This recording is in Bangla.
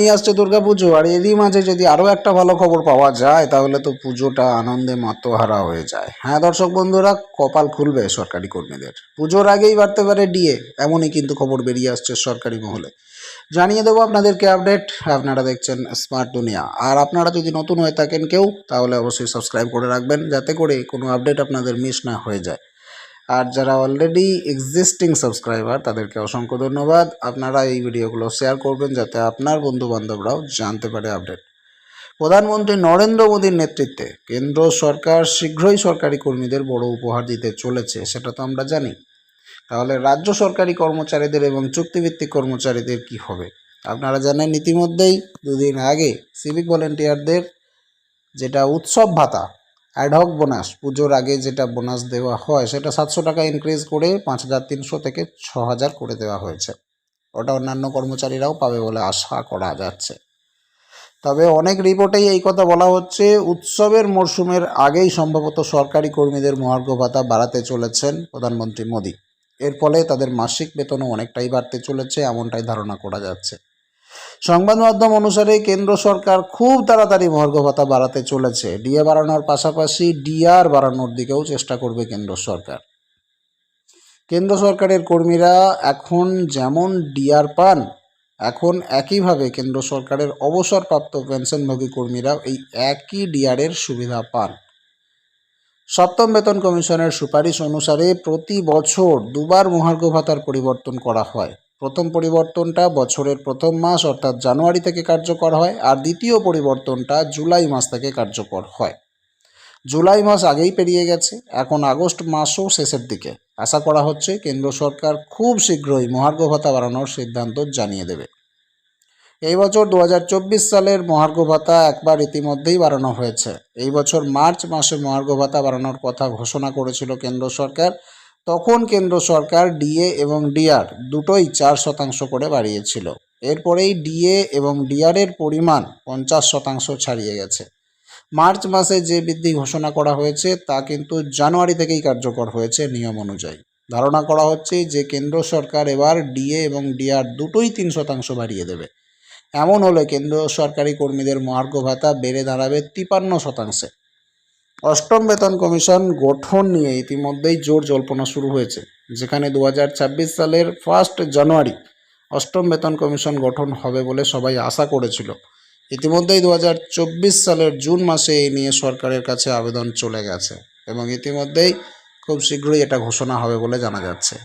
এই আসছে দুর্গা পুজো। আর এরই মাঝে যদি আরও একটা ভালো খবর পাওয়া যায়, তাহলে তো পুজোটা আনন্দে মাতোহারা হয়ে যায়। হ্যাঁ দর্শক বন্ধুরা, কপাল খুলবে সরকারি কর্মীদের। পুজোর আগেই বাড়তে পারে ডিএ, এমনই কিন্তু খবর বেরিয়ে আসছে সরকারি মহলে। জানিয়ে দেবো আপনাদেরকে আপডেট, আপনারা দেখছেন স্মার্ট দুনিয়া। আর আপনারা যদি নতুন হয়ে থাকেন কেউ, তাহলে অবশ্যই সাবস্ক্রাইব করে রাখবেন, যাতে করে কোনো আপডেট আপনাদের মিস না হয়ে যায়। আর যারা অলরেডি এক্সিস্টিং সাবস্ক্রাইবার তাদেরকে অসংখ্য ধন্যবাদ। আপনারা এই ভিডিওগুলো শেয়ার করবেন যাতে আপনার বন্ধু বান্ধবরাও জানতে পারে আপডেট প্রধানমন্ত্রী নরেন্দ্র মোদীর নেতৃত্বে কেন্দ্র সরকার শীঘ্রই সরকারি কর্মীদের বড় উপহার দিতে চলেছে, সেটা তো আমরা জানি। তাহলে রাজ্য সরকারি কর্মচারীদের এবং চুক্তিভিত্তিক কর্মচারীদের কি হবে? আপনারা জানেন ইতিমধ্যেই দুদিন আগে সিভিক ভলেন্টিয়ারদের যেটা উৎসব ভাতা অ্যাডহক বোনাস পুজোর আগে যেটা বোনাস দেওয়া হয়, সেটা সাতশো টাকা ইনক্রিজ করে পাঁচ হাজার তিনশো থেকে ছ হাজার করে দেওয়া হয়েছে। ওটা অন্যান্য কর্মচারীরাও পাবে বলে আশা করা যাচ্ছে। তবে অনেক রিপোর্টেই এই কথা বলা হচ্ছে, উৎসবের মরশুমের আগেই সম্ভবত সরকারি কর্মীদের মহার্ঘ ভাতা বাড়াতে চলেছেন প্রধানমন্ত্রী মোদী। এর ফলে তাদের মাসিক বেতনও অনেকটাই বাড়তে চলেছে, এমনটাই ধারণা করা যাচ্ছে। সংবাদ মাধ্যম অনুসারে কেন্দ্র সরকার খুব তাড়াতাড়ি মহার্ঘ ভাতা বাড়াতে চলেছে। ডিএ বাড়ানোর পাশাপাশি ডিআর বাড়ানোর দিকেও চেষ্টা করবে কেন্দ্র সরকার। কেন্দ্র সরকারের কর্মীরা এখন যেমন ডিআর পান, এখন একইভাবে কেন্দ্র সরকারের অবসরপ্রাপ্ত পেনশনভোগী কর্মীরা এই একই ডিআরের সুবিধা পান। সপ্তম বেতন কমিশনের সুপারিশ অনুসারে প্রতি বছর দুবার মহার্ঘ ভাতার পরিবর্তন করা হয়। প্রথম পরিবর্তনটা বছরের প্রথম মাস, অর্থাৎ জানুয়ারি থেকে কার্যকর হয়, আর দ্বিতীয় পরিবর্তনটা জুলাই মাস থেকে কার্যকর হয়। জুলাই মাস আগেই পেরিয়ে গেছে, এখন আগস্ট মাসও শেষের দিকে। আশা করা হচ্ছে কেন্দ্র সরকার খুব শীঘ্রই মহার্ঘ ভাতা বাড়ানোর সিদ্ধান্ত জানিয়ে দেবে। এই বছর দু হাজার চব্বিশ সালের মহার্ঘ ভাতা একবার ইতিমধ্যেই বাড়ানো হয়েছে। এই বছর মার্চ মাসে মহার্ঘ ভাতা বাড়ানোর কথা ঘোষণা করেছিল কেন্দ্র সরকার। তখন কেন্দ্র সরকার ডিএ এবং ডিআর দুটোই চার শতাংশ করে বাড়িয়েছিল। এরপরেই ডিএ এবং ডিআরের পরিমাণ পঞ্চাশ শতাংশ ছাড়িয়ে গেছে। মার্চ মাসে যে বৃদ্ধি ঘোষণা করা হয়েছে, তা কিন্তু জানুয়ারি থেকেই কার্যকর হয়েছে নিয়ম অনুযায়ী। ধারণা করা হচ্ছে যে কেন্দ্র সরকার এবার ডিএ এবং ডিআর দুটোই তিন শতাংশ বাড়িয়ে দেবে। এমন হলে কেন্দ্র সরকারি কর্মীদের মহার্ঘ ভাতা বেড়ে দাঁড়াবে তিপান্ন শতাংশে। অষ্টম বেতন কমিশন গঠন নিয়ে ইতিমধ্যেই জোর জল্পনা শুরু হয়েছে, যেখানে দু হাজার ছাব্বিশ সালের ফার্স্ট জানুয়ারি অষ্টম বেতন কমিশন গঠন হবে বলে সবাই আশা করেছিল। ইতিমধ্যেই দু হাজার চব্বিশ সালের জুন মাসে এই নিয়ে সরকারের কাছে আবেদন চলে গেছে এবং ইতিমধ্যেই খুব শীঘ্রই এটা ঘোষণা হবে বলে জানা যাচ্ছে।